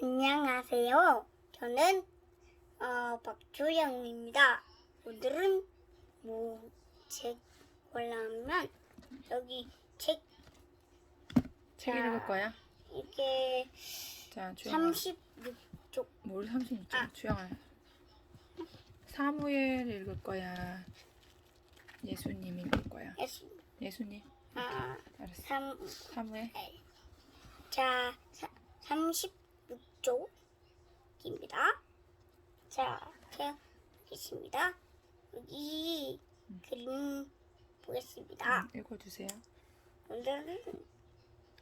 안녕하세요. 저는 어, 박주영입니다. 오늘은 뭐책 올라오면 여기 책책 읽을 거야? 이게 자, 주영아. 36쪽 뭘 36점? 아. 주영아. 사무엘 읽을 거야. 예수님 읽을 거야. S 예수님. 아, 알았어. 3 사무엘. 자, 36 쪽입니다. 자, 이렇게 하겠습니다. 여기 그림 보겠습니다. 음, 읽어주세요. 오늘은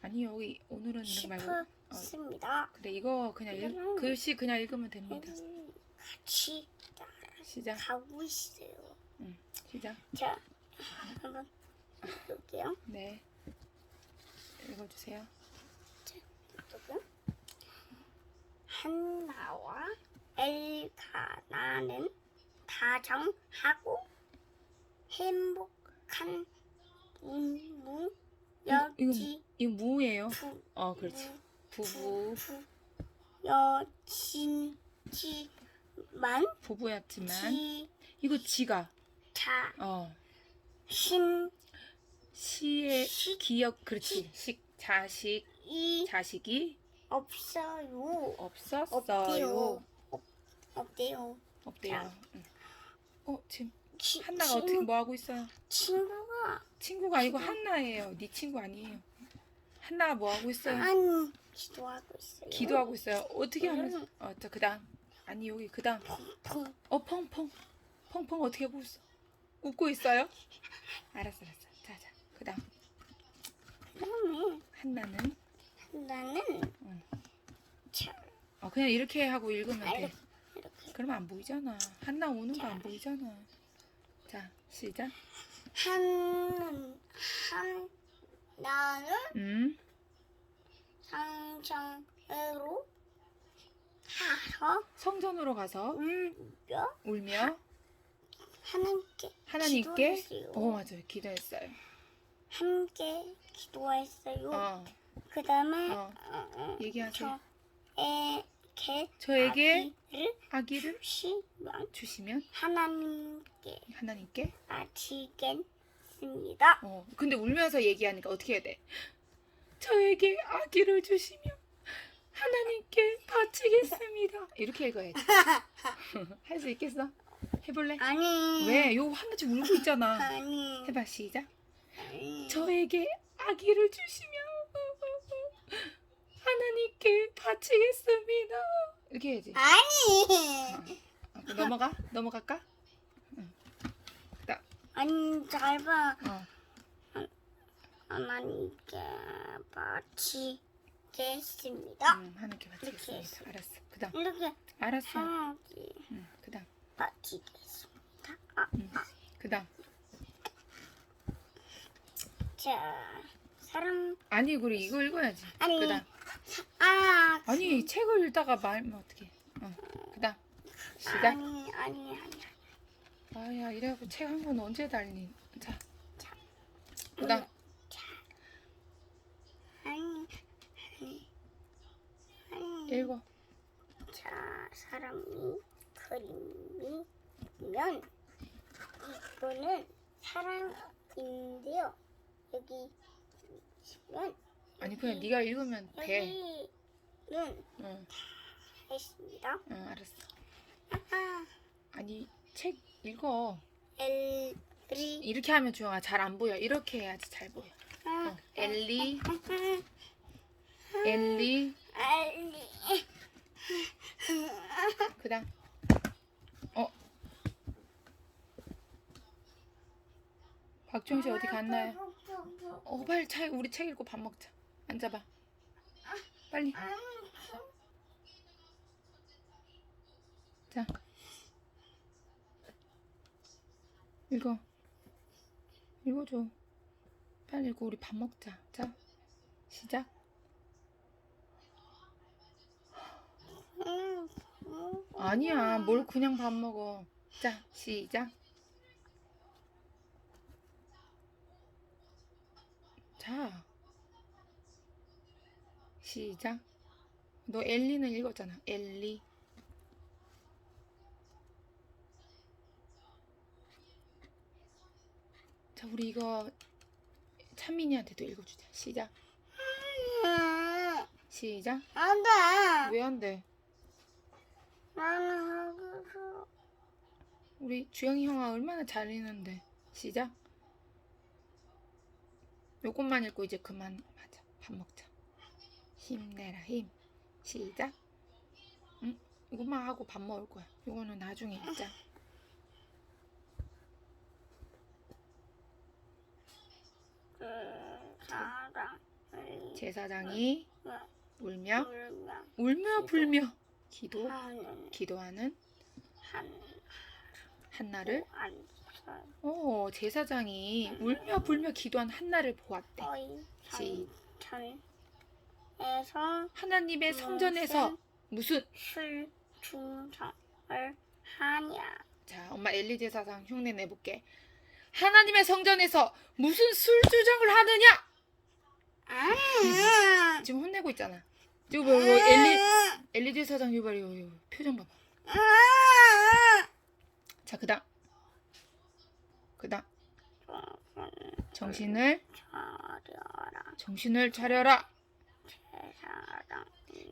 아니 여기 오늘은 거 말고. 어, 싶습니다. 그래 이거 그냥 읽, 글씨 그냥 읽으면 됩니다. 음, 같이 시작. 가고 있어요. 응. 시작. 자, 한번 볼게요. 네. 읽어주세요. 조금 한나와 엘카나는 다정하고 행복한 이거 여지 이거 무예요. 부어 그렇지. 부부 여친지만 부부였지만 지 이거 지가 자 어 신 시의 식- 기억 그렇지. 식 자식 이 자식이 없어요. 없었어요. 없대요. 없, 없대요. 없대요. 응. 어 지금 치- 한나가 친- 어떻게 뭐 하고 있어요? 친구가 친구가 아니고 한나예요. 네 친구 아니에요. 한나가 뭐 하고 있어요? 아니 기도하고 있어요. 기도하고 있어요. 어떻게 하면서? 음. 어, 저 그다음. 아니 여기 그다음. 펑어 펑펑. 펑펑 어떻게 하고 있어? 웃고 있어요? 알았어, 알았어. 자, 자. 그다음 그다음에 한나는 나는 응. 자어 그냥 이렇게 하고 읽으면 돼. 이렇게 그러면 안 보이잖아. 한나 오는 거 안 보이잖아. 자, 시작. 한, 한 나는 음. 상장으로 가서 성전으로 가서 울며 울며 하나님께 하나님께 기도했어요. 어 맞아요 기도했어요. 함께 기도했어요. 어 그 다음에 어. 얘기하세요. 저에게 저에게 아기를 아기를 주시면 주시면 하나님께 하나님께 바치겠습니다. 어 근데 울면서 얘기하니까 어떻게 해야 돼? 저에게 아기를 주시면 하나님께 바치겠습니다. 이렇게 읽어야지. 할 수 있겠어? 해볼래? 아니 왜? 요 하나씩 울고 있잖아. 아니 해봐 시작. 아니. 저에게 아기를 주시면 하나님께 바치겠습니다. 이렇게 해야지. 아니 어, 그럼 넘어가? 넘어갈까? 아니 잘 봐 어. 하나님께 바치겠습니다. 음, 하나님께 바치겠습니다. 알았어. 그다음. 이렇게 알았어. 하나님께 음, 그다음. 바치겠습니다. 아, 음, 그다음. 자 사람 아니 그래 이거 읽어야지. 아니. 그다음. 아 아니 책을 읽다가 말면 어떡해. 어. 그다음. 시작. 아니 아니 아니 아야 이래갖고 책 한 권 언제 달니? 자. 자. 그다음. 아니 아니 아니 읽어. 자 사람이 그림이면 이거는 사람인데요. 여기 보시면 아니 그냥 네가 읽으면 돼. 여기는 응, 했습니다. 응 알았어. 아, 아니 책 읽어. 엘리 이렇게 하면 주영아 잘 안 보여. 이렇게 해야지 잘 보여. 아, 어, 엘리, 아, 엘리, 엘리 그다음. 어. 박주영 씨 어디 갔나요? 어 빨리 차 우리 책 읽고 밥 먹자. 앉아봐. 빨리. 자. 읽어. 읽어줘. 빨리 읽고 우리 밥 먹자. 자. 시작. 아니야. 뭘 그냥 밥 먹어. 자, 시작. 자. 시작. 너 엘리는 읽었잖아. 엘리. 자, 우리 이거 찬민이한테도 읽어주자. 시작. 음, 시작. 안 돼. 왜 안 돼? 나는 하고 싶어. 우리 주영이 형아 얼마나 잘 읽는데. 시작. 요것만 읽고 이제 그만 하자. 밥 먹자. 힘내라 힘. 시작. 응? 이것만 하고 밥 먹을 거야. 요거는 나중에 읽자. 그 사랑 제사장이 울며? 울며. 불며? 기도? 하는 기도하는? 한 한나를 어 제사장이 울며 불며 기도한 한나를 보았대. 시- 에서 하나님의 성전에서 무슨 술 충성을 하냐 자 엄마 엘리 제사장 흉내 내볼게. 하나님의 성전에서 무슨 술 주정을 하느냐? 아 지금 혼내고 있잖아. 지금 뭐, 뭐 엘리 엘리 제 사장 이거 봐 이거, 이거 표정 봐봐. 자 그다음 그다음 정신을 차려라 정신을 차려라. 제사장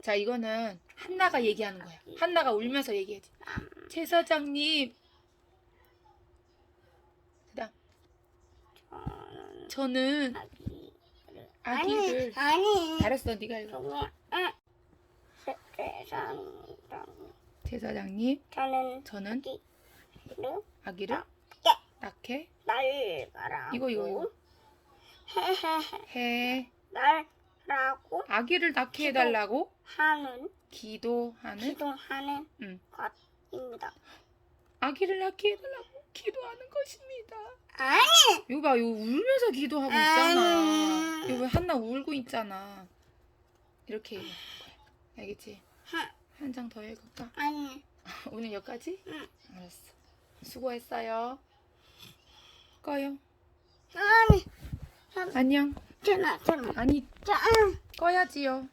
자 이거는 한나가 얘기하는 거야. 한나가 울면서 얘기하지. 제사장님. 그다음 저는 저는 아기를 아니 아니. 알았어 네가 읽어. 세상장 제사장님. 저는 저는 아기를 낳게. 날가라고. 이거, 이거, 이거. 헤헤헤. 해. 날 라고 아기를 낳게 해달라고 하는 기도하는 기도하는 응. 것입니다. 아기를 낳게 해달라고 기도하는 것입니다. 아니 이거 봐, 이거 울면서 기도하고 있잖아. 음. 이거 왜 한나 울고 있잖아. 이렇게. 알겠지? 한 장 더 읽을까? 아니 오늘 여기까지? 응. 알았어. 수고했어요. 꺼요. 아니 안녕. 전화 전화 아니, 자 꺼야지요.